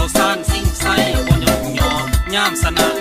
ยวสานสิ่งใส่บ่ยอมยอมยามสนา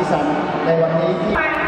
ีสันในวันนี้ที่